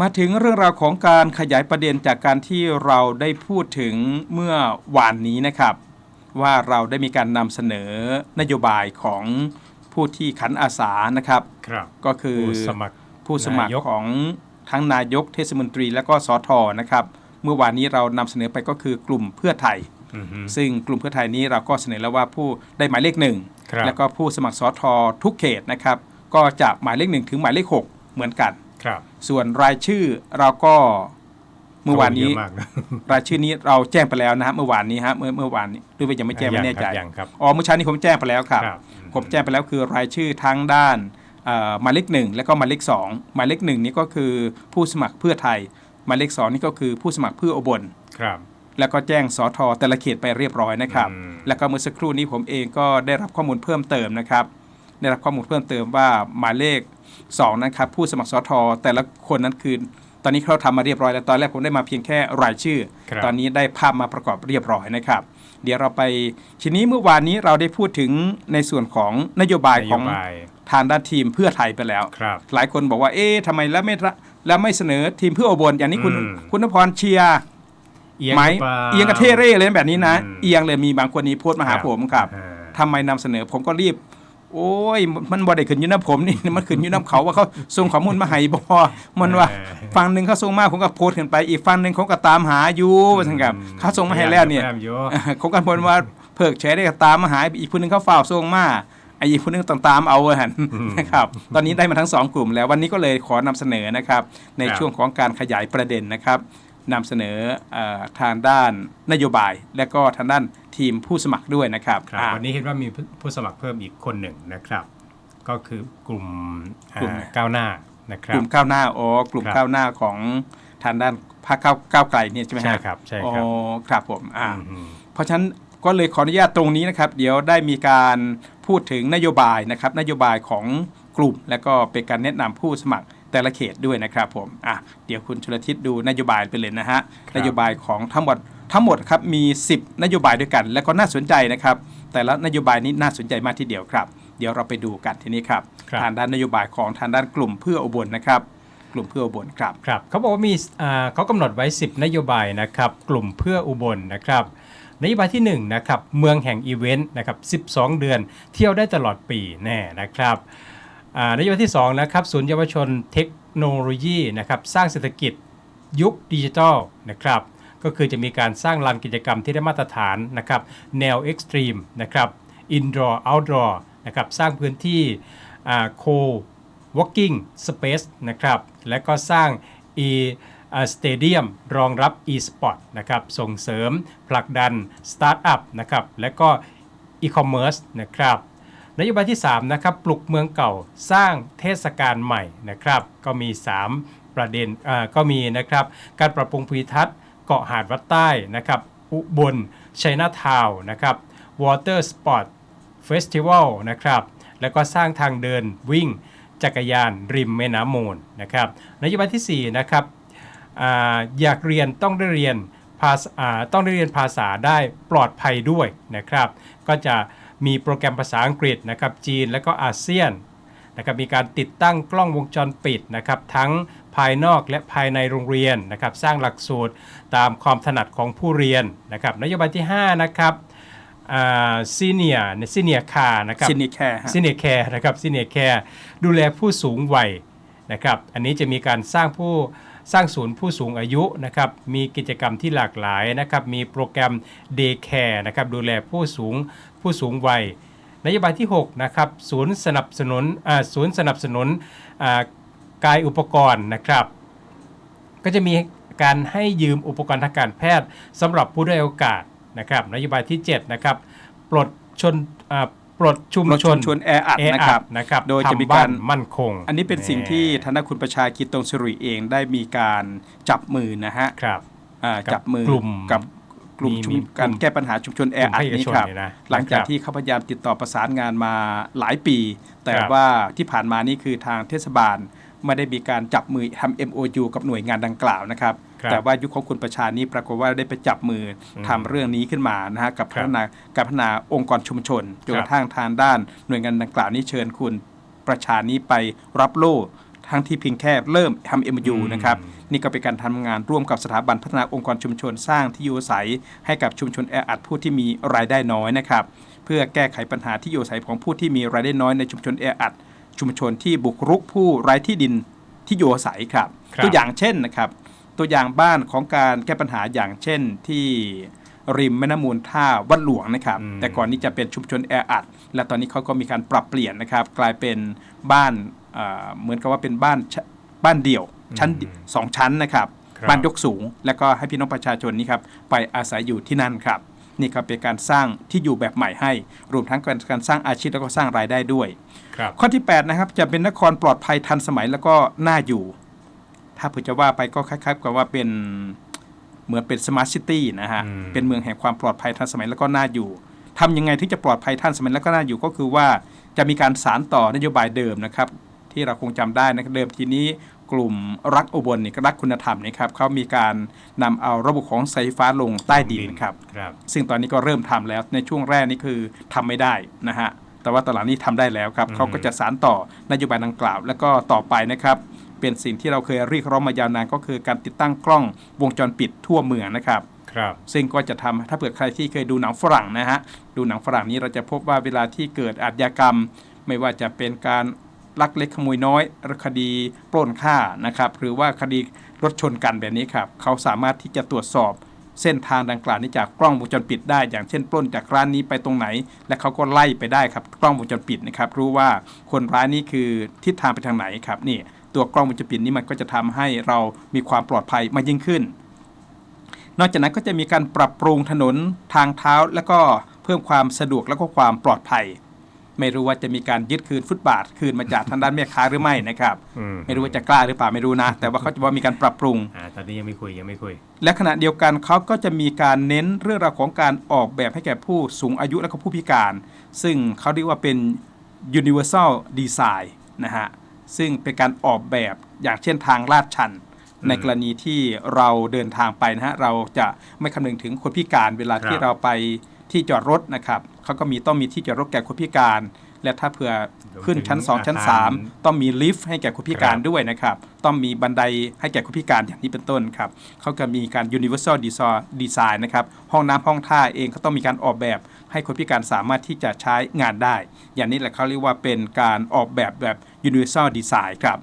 มาถึงเรื่องราวของการขยายประเด็นจากการที่เราได้พูดถึงเมื่อวานนี้นะครับ ว่าเราได้มีการนำเสนอนโยบายของผู้ที่ขันอาสานะครับครับก็คือผู้สมัครผู้สมัครนายกของทั้งนายกเทศมนตรีและก็สทนะครับ เมื่อวานนี้เรานำเสนอไปก็คือกลุ่มเพื่อไทยอือฮึซึ่งกลุ่มเพื่อไทยนี้เราก็เสนอแล้วว่าผู้ได้หมายเลขหนึ่งครับแล้วก็ผู้สมัครสททุกเขตนะครับ ก็จะหมายเลขหนึ่งถึงหมายเลขหกเหมือนกัน ครับ ส่วนรายชื่อเราก็เมื่อวานนี้ เยอะมากนะ รายชื่อนี้เราแจ้งไปแล้วนะฮะเมื่อวานนี้ฮะเมื่อเมื่อวานนี้หรือว่ายังไม่แจ้งไม่แน่ใจยังครับอ๋อเมื่อเช้านี้ผมแจ้งไปแล้วครับ ครับผมแจ้งไปแล้วคือรายชื่อทั้งด้านเอ่อหมายเลขหนึ่งแล้วก็หมายเลขสองหมายเลขหนึ่งนี่ก็คือผู้สมัครเพื่อไทยหมายเลขสองนี่ก็คือผู้สมัครเพื่ออุบล ครับ แล้วก็แจ้งสอทอแต่ละเขตไปเรียบร้อยนะครับ อืม แล้วก็เมื่อสักครู่นี้ผมเองก็ได้รับข้อมูลเพิ่มเติมนะครับ ได้รับข้อมูลเพิ่มเติมว่าหมายเลข 2 นะครับผู้สมัครสอทอแต่ละคนนั้นคือตอนนี้เขาทำมาเรียบร้อยแล้วตอนแรกผมได้มาเพียงแค่รายชื่อครับตอนนี้ได้ภาพมาประกอบเรียบร้อยนะครับ เดี๋ยวเราไปทีนี้เมื่อวานนี้เราได้พูดถึงในส่วนของนโยบายนขโยองบายทางด้านทีมเพื่อไทยไปแล้วครับหลายคนบอกว่าเอ๊ะทำไมแล้วไม่ระแล้วไม่เสนอทีมเพื่ออุบลอย่างนี้คุณอืมคุณนพรเชียร์เอียงไหมหรือปล่าเอียงกระเทเร่เลยแบบนี้นะอืมเอียงเลยมีบางคนนี้โพสต์มาหาผมครับอ่าทำไมนำเสนอผมก็รีบ โอ้ย มันบ่ได้ขึ้นอยูน้ำผมนี่มันขึ้นอยูน้ำเขาว่าเขาส่งข้อมูลมาให้บ่มันว่าเออฝั่งหนึ่งเขาส่งมาผมก็โพสต์ขึ้นไปอีกฝั่งหนึ่งเขาก็ตามหาอยู่ว่าซั่นครับเขาส่งมาให้แล้วเนี่ยพามอยู่เขากันพลว่าเพิกแชร์ได้ก็ตามมาหาอีกคนหนึงเขาฝ่าวส่งมาไอ้อีกคนหนึงต้องตามเอาอะหันนะครับตอนนี้ได้มาทั้งสองกลุ่มแล้ววันนี้ก็เลยขอนำเสนอนะครับ ในช่วงของการขยายประเด็นนะครับนำเสนอเออทางด้านนโยบาย และก็ทางด้าน ทีมผู้สมัครด้วยนะครับครับอ่าวันนี้เห็นว่ามีผู้สมัครเพิ่มอีกคนหนึ่งนะครับ ก็คือกลุ่มกลุ่มอ่าก้าวหน้านะครักบลุ่มก้าวหน้าอ๋อกลุ่มครับก้าวหน้าของทางด้านพรรคก้าวก้าวไกลเนี่ยใช่ไหมฮะใช่ครับใช่ครับอ๋อครับผมอ่าอืมเพราะฉะนั้นก็เลยขออนุญาตตรงนี้นะครับ เดี๋ยวได้มีการพูดถึงนโยบายนะครับ นโยบายของกลุ่ม และก็เป็นการแนะนำผู้สมัครแต่ละเขตด้วยนะครับผมอะเดี๋ยวคุณชลทิศดูนโยบายไปเลยนะฮะครับนโยบายของทั้งหมด ทั้งหมดครับมี 10 นโยบายด้วยกัน และก็น่าสนใจนะครับ แต่ละนโยบายนี้น่าสนใจมากทีเดียวครับ เดี๋ยวเราไปดูกันทีนี้ครับครับทางด้านนโยบายของทางด้านกลุ่มเพื่ออุบลนะครับ กลุ่มเพื่ออุบลครับครับเขาบอกว่ามีอ่าเขากำหนดไว้ 10 นโยบายนะครับ กลุ่มเพื่ออุบลนะครับนโยบายที่1นะครับเมืองแห่งอีเวนต์นะครับ12 เดือนเที่ยวได้ตลอดปีแน่นะครับอ่านโยบายที่2นะครับศูนย์เยาวชนเทคโนโลยีนะครับสร้างเศรษฐกิจยุคดิจิทัลนะครับ ก็คือจะมีการสร้างลานกิจกรรมที่ได้มาตรฐานนะครับแนวเอ็กซ์ตรีมนะครับอินดอร์เอาท์ดอร์นะครับสร้างพื้นที่โค Walking Space นะครับและก็สร้าง e สเตเดียมรองรับ e-sport นะครับส่งเสริมผลักดันสตาร์ทอัพนะครับและก็ e-commerce นะครับนโยบายที่3นะครับปลุกเมืองเก่าสร้างเทศกาลใหม่นะครับก็มี 3 ประเด็นก็มีนะครับการปรับปรุงภูมิทัศน์ เกาะหาดวัดใต้นะครับอุบลชัยนาทาวนะครับ Water Sport Festival นะครับแล้วก็สร้างทางเดินวิ่งจักรยานริมแม่น้ำมูลนะครับนโยบายที่4นะครับออยากเรียนต้องได้เรียนภาษาต้องได้เรียนภาษาได้ปลอดภัยด้วยนะครับ ก็จะมีโปรแกรมภาษาอังกฤษนะครับจีนและก็อาเซียน นะครับมีการติดตั้งกล้องวงจรปิดนะครับทั้งภายนอกและภายในโรงเรียนนะครับสร้างหลักสูตรตามความถนัดของผู้เรียนนะครับนโยบายที่ 5 นะครับซีเนียซีเนียคานะครับซินิแคร์ฮะซีเนียแคร์นะครับซีเนียแคร์ดูแลผู้สูงวัยนะครับอันนี้จะมีการสร้างผู้สร้างศูนย์ผู้สูงอายุนะครับมีกิจกรรมที่หลากหลายนะครับมีโปรแกรม Day Care นะครับดูแลผู้สูงผู้สูงวัย นโยบายที่6นะครับศูนย์สนับสนุนอ่าศูนย์สนับสนุนอ่ากายอุปกรณ์นะครับ ก็จะมีการให้ยืมอุปกรณ์ทางการแพทย์สำหรับผู้ด้อยโอกาสนะครับนโยบายที่7นะครับปลดชนอ่าปลดชุมปลดชชุนมชนแออัดแอนะคอัรับดนะครับ โดยจะมีทำบ้การมั่นคง อันนี้เป็นสิ่งที่ธนคุณประชาคิดตรงสุริเองได้มีการจับมือนะฮะครับอ่ากับจับมือกลุ่มกับ กลุ่มมีชุมมีการกลุ่มแก้ปัญหาชุมชนแออัดกลุ่มภาคเอกนี้ชนครับเนี่ยนะหลังจากนะครับที่เขาพยายามติดต่อประสานงานมาหลายปี แต่ครับว่าที่ผ่านมานี่คือทางเทศบาลไม่ได้มีการจับมือทำ MOU กับหน่วยงานดังกล่าวนะครับครับแต่ว่ายุคของคุณประชานี้ปรากฏว่าได้ไปจับมืออมทำเรื่องนี้ขึ้นมานะฮะกับคพัรับฒนาการพัฒนาองค์กรชุมชนจนคกรับระทั่งทางด้านหน่วยงานดังกล่าวนี้เชิญคุณประชานี้ไปรับโล่ ทั้งที่เพียงแค่เริ่มทำ MU อืมนะครับ นี่ก็เป็นการทำงานร่วมกับสถาบันพัฒนาองค์กรชุมชนสร้างที่อยู่อาศัย ให้กับชุมชนแออัดผู้ที่มีรายได้น้อยนะครับ เพื่อแก้ไขปัญหาที่อยู่อาศัยของผู้ที่มีรายได้น้อยในชุมชนแออัด ชุมชนที่บุกรุกผู้ไร้ที่ดินที่อยู่อาศัยครับ ครับ ตัวอย่างเช่นนะครับ ตัวอย่างบ้านของการแก้ปัญหาอย่างเช่นที่ ริมแม่น้ำมูลท่าวัดหลวงนะครับอืมแต่ก่อนนี้จะเป็นชุมชนแออัด และตอนนี้เขาก็มีการปรับเปลี่ยนนะครับ กลายเป็นบ้านเอ่อเหมือนกับว่าเป็นบ้านชบ้านเดี่ยว ชั้นสองชั้นนะครับครับบ้านยกสูง แล้วก็ให้พี่น้องประชาชนนี่ครับไปอาศัยอยู่ที่นั่นครับนี่ก็เป็นการสร้างที่อยู่แบบใหม่ให้ รวมทั้งการการสร้างอาชีพแล้วก็สร้างรายได้ด้วยครับข้อที่ 8 นะครับ จะเป็นนครปลอดภัยทันสมัยแล้วก็น่าอยู่ ถ้าเผื่อจะว่าไปก็คล้ายๆกับว่าเป็น เหมือนเป็นสมาร์ทซิตี้นะฮะอืมเป็นเมืองแห่งความปลอดภัยทันสมัยแล้วก็น่าอยู่ทำยังไงที่จะปลอดภัยทันสมัยแล้วก็น่าอยู่ก็คือว่าจะมีการสารต่อนโยบายเดิมนะครับ ที่เราคงจำได้นะครับเดิมทีนี้กลุ่มรักอุบลนี่ก็รักคุณธรรมนี่ครับเขามีการนำเอาระบบของไฟฟ้าลงใต้ดินครับครับซึ่งตอนนี้ก็เริ่มทำแล้วในช่วงแรกนี่คือทำไม่ได้นะฮะแต่ว่าตอนหลังนี้ทำได้แล้วครับอืมเขาก็จะสารต่อนโยบายดังกล่าว แล้วก็ต่อไปนะครับ เป็นสิ่งที่เราเคยเรียกร้องมายาวนานก็คือการติดตั้งกล้องวงจรปิดทั่วเมืองนะครับครับซึ่งก็จะทำถ้าเผื่อใครที่เคยดูหนังฝรั่งนะฮะดูหนังฝรั่งนี้เราจะพบว่าเวลาที่เกิดอาชญากรรม ไม่ว่าจะเป็นการลักเล็กขโมยน้อยหรือคดีปล้นฆ่านะครับ หรือว่าคดีรถชนกันแบบนี้ครับเขาสามารถที่จะตรวจสอบเส้นทางดังกล่าวนี้จากกล้องวงจรปิดได้ อย่างเช่นปล้นจากร้านนี้ไปตรงไหน และเขาก็ไล่ไปได้ครับกล้องวงจรปิดนะครับรู้ว่าคนร้ายนี่คือทิศทางไปทางไหนครับนี่ ตัวกล้องวงจรปิดนี้มันก็จะทำให้เรามีความปลอดภัยมากยิ่งขึ้น นอกจากนั้นก็จะมีการปรับปรุงถนนทางเท้า แล้วก็เพิ่มความสะดวกแล้วก็ความปลอดภัย ไม่รู้ว่าจะมีการยึดคืนฟุตบาทคืนมาจากทางด้านแม่ค้าหรือไม่นะครับอืมไม่รู้ว่าจะกล้าหรือเปล่าไม่รู้นะ แต่ว่าเขาจะว่ามีการปรับปรุงอ่าตอนนี้ยังไม่คุยยังไม่คุย และขณะเดียวกันเขาก็จะมีการเน้นเรื่องราวของการออกแบบให้แก่ผู้สูงอายุและก็ผู้พิการ ซึ่งเขาเรียกว่าเป็น universal design นะฮะ ซึ่งเป็นการออกแบบอย่างเช่นทางลาดชัน ในกรณีที่เราเดินทางไปนะฮะเราจะไม่คำนึงถึงคนพิการเวลาที่ครับเราไปที่จอดรถนะครับเขาก็มีต้องมีที่จอดรถแก่คนพิการ และถ้าเผื่อขึ้นชั้น 2 ชั้น 3 ต้องมีลิฟต์ให้แก่คนพิการครับด้วยนะครับ ต้องมีบันไดให้แก่คนพิการอย่างนี้เป็นต้นครับเขาก็มีการ universal design design นะครับ ห้องน้ำห้องท่าเองก็ต้องมีการออกแบบ ให้คนพิการสามารถที่จะใช้งานได้ อย่างนี้แหละเขาเรียกว่าเป็นการออกแบบแบบ universal design ครับ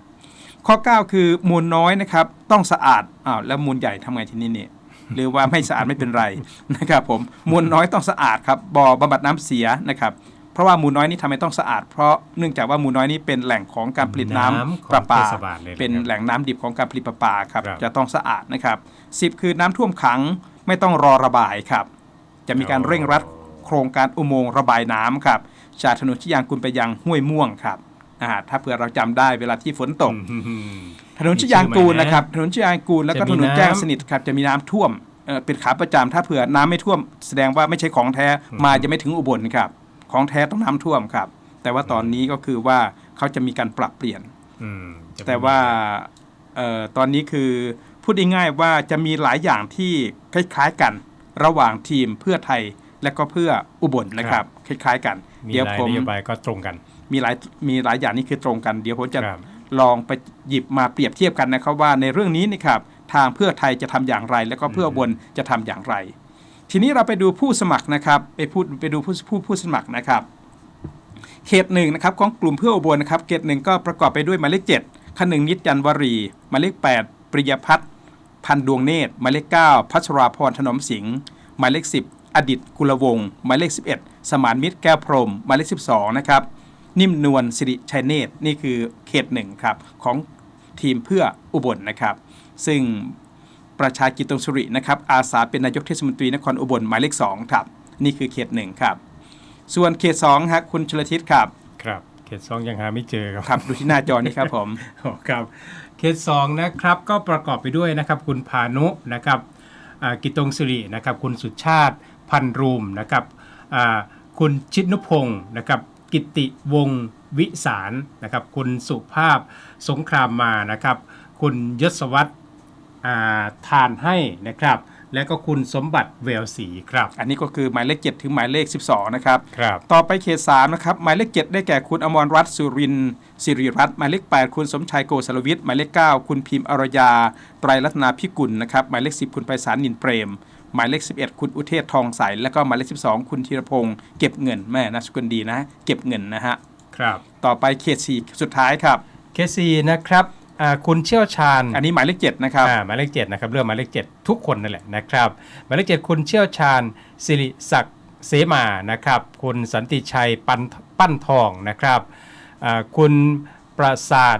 ข้อ 9 คือมูลน้อยนะครับต้องสะอาดอ้าวแล้วมูลใหญ่ทำไงทีนี้เนี่ยหรือว่าไม่สะอาดไม่เป็นไรนะครับผมมูลน้อยต้องสะอาดครับบ่อบำบัดน้ำเสียนะครับ เพราะว่ามูลน้อยนี่ทำไมต้องสะอาด เพราะเนื่องจากว่ามูลน้อยนี่เป็นแหล่งของการผลิตน้ำน้ำของประปา เทศบาลเลยนะครับเป็นแหล่งน้ำดิบของการผลิตประปาครับครับจะต้องสะอาดนะครับสิบคือน้ำท่วมขังไม่ต้องรอระบายครับ จะมีการเร่งรัดโครงการอุโมงค์ระบายน้ำครับจากถนนชิยางกุลไปยังห้วยม่วงครับอ่าถ้าเผื่อเราจำได้เวลาที่ฝนตก อืม ถนนชยางกูลมีชื่อไหมนะครับถนนชยางกูลแล้วก็จะถมีนนแจ้งน้ำสนิทครับจะมีน้ำท่วมเอ่อเป็นขาประจำถ้าเผื่อน้ำไม่ท่วม แสดงว่าไม่ใช่ของแท้อืมมาจะไม่ถึงอุบลครับ ของแท้ต้องน้ำท่วมครับ แต่ว่าตอนนี้ก็คือว่าเขาจะมีการปรับเปลี่ยนอืมจะแต่ว่าเอ่อตอนนี้คือพูดง่ายๆว่าจะมีหลายอย่างที่คล้ายๆกันระหว่างทีมเพื่อไทยและก็เพื่ออุบลนะครับคล้าย ๆ กันมีเดี๋ยวหลายผมนโยบายก็ตรงกัน มีหลายมีหลายอย่างนี่คือตรงกัน เดี๋ยวผมจะครับลองไปหยิบมาเปรียบเทียบกันนะครับว่าในเรื่องนี้นี่ครับทางเพื่อไทยจะทำอย่างไร แล้วก็เพื่ออุบนจะทำอย่างไร ทีนี้เราไปดูผู้สมัครนะครับ ไปพูดไปดูผู้ผู้ผู้สมัครนะครับ เขตหนึ่งนะครับของกลุ่มเพื่ออุบลนะครับ เขตหนึ่งก็ประกอบไปด้วยหมายเลขเจ็ดขนึงนิดจันวรีหมายเลขแปดปริยพัฒน์พันดวงเนตรหมายเลขเก้าพัชราพรถนอมสิงห์หมายเลขสิบอดิตกุลวงศ์หมายเลขสิบเอ็ดสมานมิตรแก้วพรหมหมายเลขสิบสองนะครับนิ่มนวลสิริชัยเนตรนี่คือเขตหนึ่งครับของทีมเพื่ออุบลนะครับ ซึ่ง ประชากิตตงสุรินะครับอาสาเป็นนายกเทศมนตรีนครอุบลหมายเลขสองครับนี่คือเขตหนึ่งครับส่วนเขตสองฮะคุณชลทิศครับครับเขตสองยังหาไม่เจอครับครับดูที่หน้าจอนี้ครับผมโอ้ครับเขตสองนะครับก็ประกอบไปด้วยนะครับคุณพานุนะครับอ่ากิตตงสิรินะครับคุณสุชาติพันรูมนะครับอ่าคุณชิดนุพงศ์นะครับกิตติวงศ์วิสารนะครับคุณสุภาพสงครามมานะครับคุณยศวัตรอ่า ทานให้นะครับ และก็คุณสมบัติเวลศรีครับ อันนี้ก็คือหมายเลข 7 ถึงหมายเลข 12 นะครับ ครับ ต่อไปเขต3นะครับ หมายเลข 7 ได้แก่คุณอมรรัตน์สุรินทร์สิริรัตน์หมายเลข 8 คุณสมชายโกศลวิทย์หมายเลข 9 คุณพิมพ์อรยา ไตรรัตนาพิกุลนะครับ หมายเลข 10 คุณไพศาลนินเปรมหมายเลข 11 คุณอุเทศทองใส แล้วก็หมายเลข 12 คุณธีรพงศ์เก็บเงินแม่นามสกุลดีนะ เก็บเงินนะฮะ ครับ ต่อไปเขต 4 สุดท้ายครับเคซีนะครับ อ่าคุณเชี่ยวชาญอันนี้หมายเลข7นะครับอ่าหมายเลขเจ็ดนะครับเรื่องหมายเลขเจ็ดทุกคนนั่นแหละนะครับหมายเลขเจ็ดคุณเชี่ยวชาญสิริศักดิ์เสมานะครับ คุณสันติชัยปันปั้นทองนะครับอ่าคุณประสาท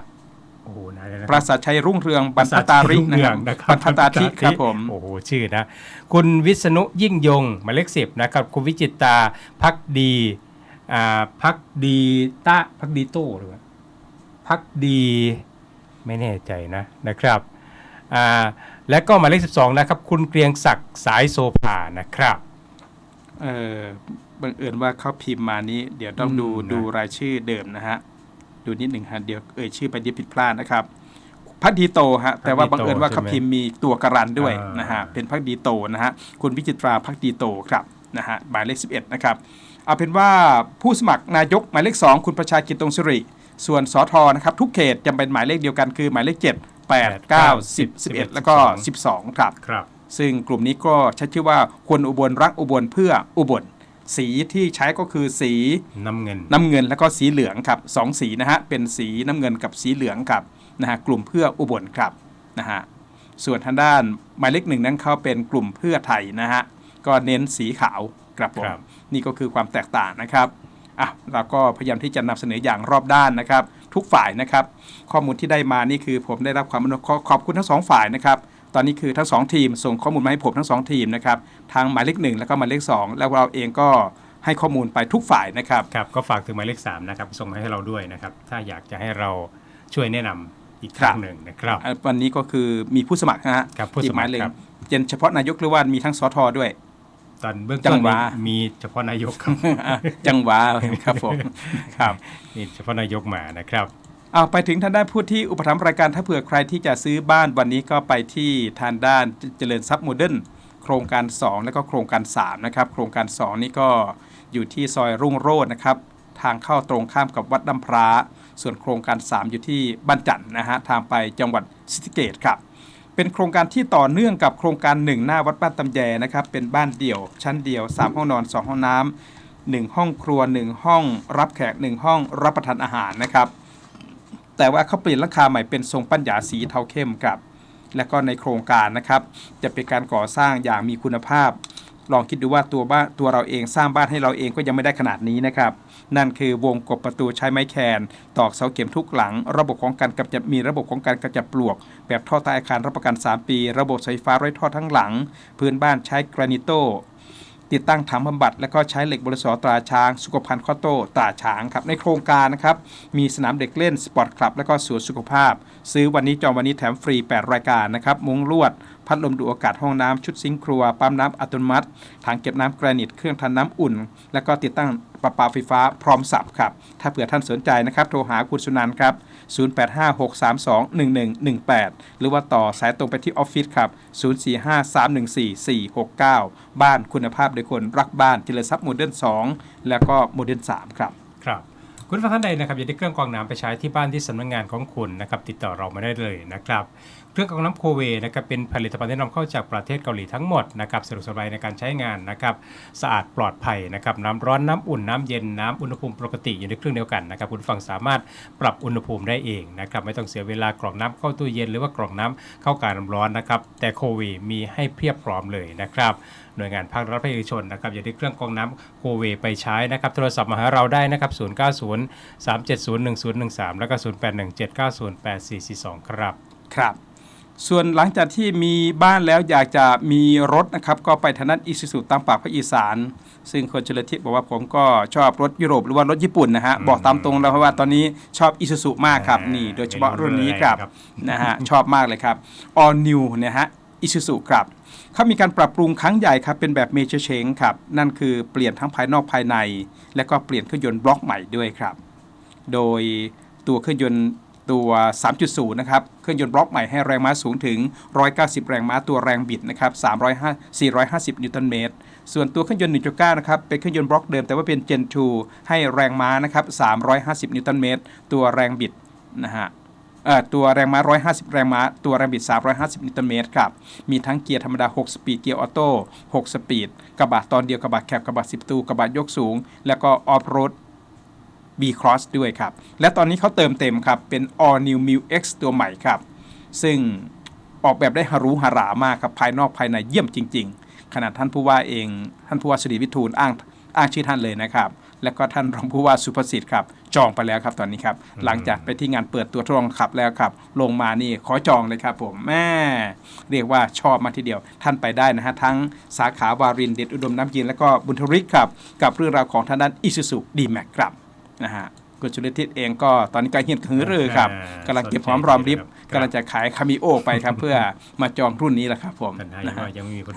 โอ้โหนายนะปครัราบศาสชัยรุ่งเรืองบรรพตารินะครับบรรพตาธิครับผมโอ้โหชื่อนะคุณวิษณุยิ่งยงหมายเลขสิบนะครับคุณวิจิตตาพักดีอ่าพักดีตะพักดีโต้หรือว่าพักดี ไม่แน่ใจนะนะครับอ่าและก็หมายเลขสิบสองนะครับ คุณเกรียงศักดิ์สายโซภานะครับเออบังเอิญว่าเขาพิมพ์มานี้ เดี๋ยวต้องดูอืมนะดูรายชื่อเดิมนะฮะ ดูนิดหนึ่งฮะเดี๋ยวเอ่ยชื่อไปเดี๋ยวผิดพลาดนะครับพักดีโตฮะแต่ว่าบังเอิญว่าเขาพิมพ์มีตัวการันด้วยอ่านนะฮะเป็นพักดีโตนะฮะคุณวิจิตราพักดีโตครับนะฮะหมายเลข11 นะครับเอาเป็นว่าผู้สมัครนายกหมายเลข2คุณประชากิจตรงสิริ ส่วนสอทอนะครับทุกเขตจะเป็นหมายเลขเดียวกันคือหมายเลข 7 8 9 10 11 แล้วก็ 12 ครับ ครับ ซึ่งกลุ่มนี้ก็ใช้ชื่อว่าคนอุบลรักอุบลเพื่ออุบล สีที่ใช้ก็คือสีน้ำเงิน น้ำเงินแล้วก็สีเหลืองครับสองสีนะฮะเป็นสีน้ำเงินกับสีเหลืองครับนะฮะกลุ่มเพื่ออุบลครับนะฮะส่วนทางด้านหมายเลขหนึ่งนั้นเขาเป็นกลุ่มเพื่อไทยนะฮะก็เน้นสีขาวครับผมครับ นี่ก็คือความแตกต่างนะครับ อะเราก็พยายามที่จะนำเสนออย่างรอบด้านนะครับ ทุกฝ่ายนะครับ ข้อมูลที่ได้มานี่คือผมได้รับความอนุเคราะห์ขอบคุณทั้งสองฝ่ายนะครับตอนนี้คือทั้งสองทีมส่งข้อมูลมาให้ผมทั้งสองทีมนะครับทางหมายเลขหนึ่งแล้วก็หมายเลขสองแล้วเราเองก็ให้ข้อมูลไปทุกฝ่ายนะครับครับก็ฝากถึงหมายเลขสามนะครับส่งมาให้เราด้วยนะครับถ้าอยากจะให้เราช่วยแนะนำอีกครั้งหนึ่งนะครับอะวันนี้ก็คือมีผู้สมัครนะฮะครับผู้สมัครอีกหมายเลขครับเป็นเฉพาะนายกหรือว่ามีทั้งสทด้วย ตอนเบื้องจัต้นงหวะนี้มีเฉพาะนายกครับอะจังหวะครับผมครับนี่เฉพาะนายกมานะครับเอาไปถึงทางด้านผู้ที่อุปถัมภ์รายการถ้าเผื่อใครที่จะซื้อบ้านวันนี้ก็ไปที่ทางด้านเจริญทรัพย์โมเดิร์นโครงการ 2 แล้วก็โครงการ3นะครับโครงการ 2 นี่ก็อยู่ที่ซอยรุ่งโรจน์นะครับทางเข้าตรงข้ามกับวัดน้ำพร้าส่วนโครงการ 3 อยู่ที่บ้านจันทน์นะฮะทางไปจังหวัดศรีสะเกษครับ เป็นโครงการที่ต่อเนื่องกับโครงการหนึ่งหน้าวัดบ้านตำแยนะครับ เป็นบ้านเดี่ยว ชั้นเดียว 3 ห้องนอน 2 ห้องน้ำหนึ่งห้องครัว 1 ห้อง รับแขก 1 ห้องรับประทานอาหารนะครับ แต่ว่าเขาเปลี่ยนราคาใหม่เป็นทรงปัญญาสีเทาเข้มครับ และก็ในโครงการนะครับ จะเป็นการก่อสร้างอย่างมีคุณภาพ ลองคิดดูว่าตัวบ้านตัวเราเองสร้างบ้านให้เราเองก็ยังไม่ได้ขนาดนี้นะครับ นั่นคือวงกบประตูใช้ไม้แคนตอกเสาเข็มทุกหลัง ระบบของการกำจัดมีระบบของการกำจัดปลวก แบบท่อใต้อาคารรับประกัน 3 ปี ระบบไฟฟ้าไร้ท่อทั้งหลัง พื้นบ้านใช้กรานิโตติดตั้งถังบำบัดและก็ใช้เหล็กบริสอตราช้าง สุขภัณฑ์ข้อโต้ตราช้างครับในโครงการนะครับมีสนามเด็กเล่นสปอร์ตคลับ และก็สวนสุขภาพ ซื้อวันนี้จองวันนี้แถมฟรี 8 รายการนะครับมุ้งลวด พัดลมดูอากาศห้องน้ำชุดซิงค์ครัว ปั๊มน้ำอัตโนมัติ ถังเก็บน้ำแกรนิต เครื่องทำน้ำอุ่น และก็ติดตั้งประปาไฟฟ้าพร้อมสับครับ ถ้าเผื่อท่านสนใจนะครับ โทรหาคุณสุนันท์ครับ 0856321118 หรือว่าต่อสายตรงไปที่ออฟฟิศครับ 0453144469 บ้านคุณภาพโดยคนรักบ้านเจริญทรัพย์โมเดิร์น2แล้วก็โมเดิร์น3ครับ ครับคุณฟังท่านใดนะครับอยากได้เครื่องกรองน้ำไปใช้ที่บ้านที่สำนักงานของคุณนะครับติดต่อเรามาได้เลยนะครับ เครื่องกรองน้ำโคเวนะครับเป็นผลิตภัณฑ์ที่นำเข้าจากประเทศเกาหลีทั้งหมดนะครับสะดวกสบายในการใช้งานนะครับสะอาดปลอดภัยนะครับน้ำร้อนน้ำอุ่นน้ำเย็นน้ำอุณหภูมิปกติอยู่ในเครื่องเดียวกันนะครับคุณฟังสามารถปรับอุณหภูมิได้เองนะครับไม่ต้องเสียเวลากรองน้ำเข้าตู้เย็นหรือว่ากรองน้ำเข้าการน้ำร้อนนะครับแต่โคเวมีให้เพียบพร้อมเลยนะครับหน่วยงานภาครัฐภาคเอกชนนะครับอยากได้เครื่องกรองน้ำโคเวไปใช้นะครับโทรศัพท์มาหาเราได้นะครับ090 370 1013 แล้วก็ 081 790 8442 ครับครับ ส่วนหลังจากที่มีบ้านแล้วอยากจะมีรถนะครับ ก็ไปทางด้านอิสุสุตามปากภาคอีสาน ซึ่งคนชลทิศบอกว่าผมก็ชอบรถยุโรปหรือว่ารถญี่ปุ่นนะฮะอืมบอกตามตรงแล้วเพราะว่าตอนนี้ชอบอิสุสุมากครับอ่านี่นี่ โดยเฉพาะรุ่นนี้ครับครับนะฮะชอบมากเลยครับ All New เนี่ยฮะอิสุสุครับเขามีการปรับปรุงครั้งใหญ่ครับ เป็นแบบเมเจอร์เชงครับ นั่นคือเปลี่ยนทั้งภายนอกภายใน และก็เปลี่ยนเครื่องยนต์บล็อกใหม่ด้วยครับ โดยตัวเครื่องยนต์ ตัว 3.0 นะครับ เครื่องยนต์บล็อกใหม่ให้แรงม้าสูงถึง 190 แรงม้าตัวแรงบิดนะครับ305 450 นิวตันเมตร ส่วนตัวเครื่องยนต์ 1.9 นะครับ เป็นเครื่องยนต์บล็อกเดิมแต่ว่าเป็น Gen 2 ให้แรงม้านะครับ350 นิวตันเมตร ตัวแรงบิดนะฮะตัวแรงม้า 150 แรงม้า ตัวแรงบิด 350 นิวตันเมตรครับ มีทั้งเกียร์ธรรมดา 6 สปีด เกียร์ออโต้ 6 สปีด กระบะตอนเดียว กระบะแคบ กระบะ10 ตู กระบะยกสูง แล้วก็ออฟโรด B Cross ด้วยครับ และตอนนี้เขาเติมเต็มครับ เป็น All New m i l X ตัวใหม่ครับ ซึ่งออกแบบได้ฮารุฮารามากครับ ภายนอกภายในเยี่ยมจริง ๆ ขนาดท่านผู้ว่าเอง ท่านผู้ว่าสิริวิทูลอ้างอ้างชื่อท่านเลยนะครับ แล้วก็ท่านรองผู้ว่าสุภสิทธิ์ครับ จองไปแล้วครับตอนนี้ครับ หลังจากไปที่งานเปิดตัวทดลองขับแล้วครับ ลงมานี่ขอจองเลยครับผมแม่เรียกว่าชอบมากทีเดียว ท่านไปได้นะฮะทั้งสาขาวารินเดชอุดมน้ำเย็นแล้วก็บุญทริกครับ กับเรื่องราวของทางด้านอิซูซุดีแม็กครับ นะฮะคุณชุลทิศเองก็ตอนนี้ก็เฮียนหือรือครับอ่ากำลังเก็บหอมรอมริบครับกำลังจะขายคามิโอไปครับ เพื่อมาจองรุ่นนี้แหละครับผมท่านให้นะฮะว่ายังไม่มีคน